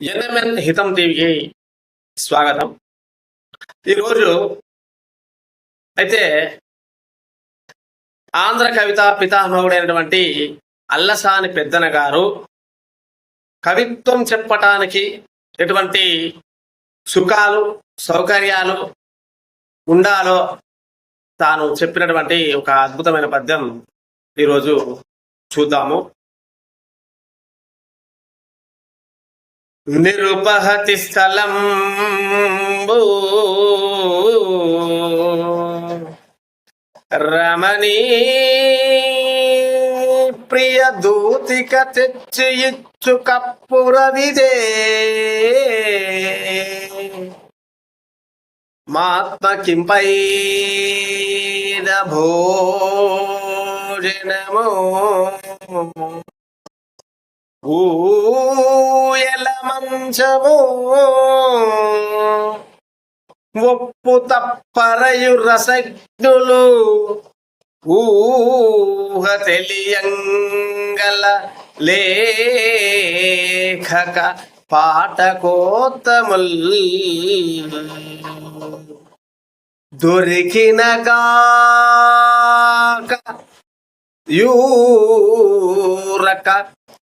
NMN హితం టీవీకి స్వాగతం. ఈరోజు అయితే ఆంధ్ర కవిత పితామహుడైనటువంటి అల్లసాని పెద్దన గారు కవిత్వం చెప్పటానికి ఎటువంటి సుఖాలు సౌకర్యాలు ఉండాలో తాను చెప్పినటువంటి ఒక అద్భుతమైన పద్యం ఈరోజు చూద్దాము. నిరుపహతి స్థలం రమణీ ప్రియ దూతిక తెచ్చి ఇచ్చు కప్పురవిదే మాత్మకింపై భోజనమో. ఊయల మంచము ఒప్పు తప్పరయు రసజ్ఞులు ఊహ తెలియంగల లేఖక పాటకోత్తముల్ దొరికినగాక యూరక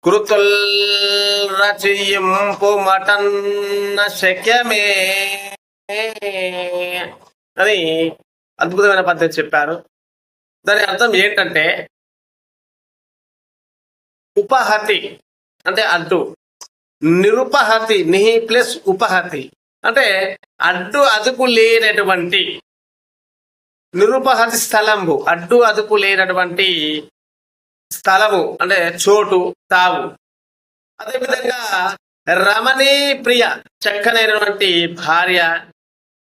కృతుల్ రచయింపు మటన్న శక్యమే. అని అద్భుతమైన పద్ధతి చెప్పారు. దాని అర్థం ఏంటంటే ఉపహతి అంటే అడ్డు. నిరుపహతి నిహి ప్లస్ ఉపహతి. అంటే అడ్డు అదుపు లేనటువంటి నిరుపహతి స్థలంబు అడ్డు అదుపు లేనటువంటి స్థలము అంటే చోటు తావు. అదేవిధంగా రమణీ ప్రియ చక్కనైనటువంటి భార్య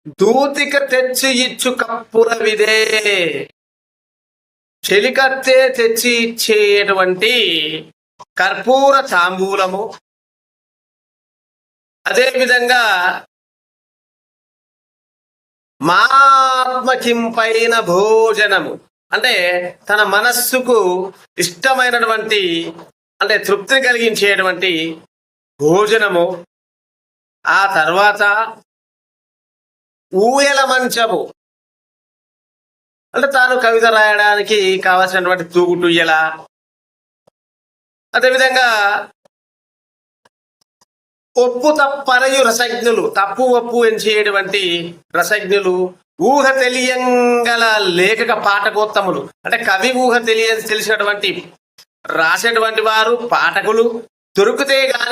దూతిక తెచ్చి ఇచ్చు కప్పురవిదే చెలికత్తే తెచ్చి ఇచ్చేటువంటి కర్పూర తాంబూలము. అదేవిధంగా మాత్మకింపైన భోజనము. అంటే తన మనస్సుకు ఇష్టమైనటువంటి అంటే తృప్తిని కలిగించేటువంటి భోజనము. ఆ తర్వాత ఊయల మంచము. అంటే తాను కవిత రాయడానికి కావలసినటువంటి తూగుటుయ్యల అదేవిధంగా ఒప్పు తప్పరయు రసజ్ఞులు తప్పు ఒప్పు ఎంచేటువంటి రసజ్ఞులు ఊహ తెలియంగల లేఖక పాఠకోత్తములు. అంటే కవి ఊహ తెలియ తెలిసినటువంటి రాసేటువంటి వారు పాఠకులు దొరికితే గాని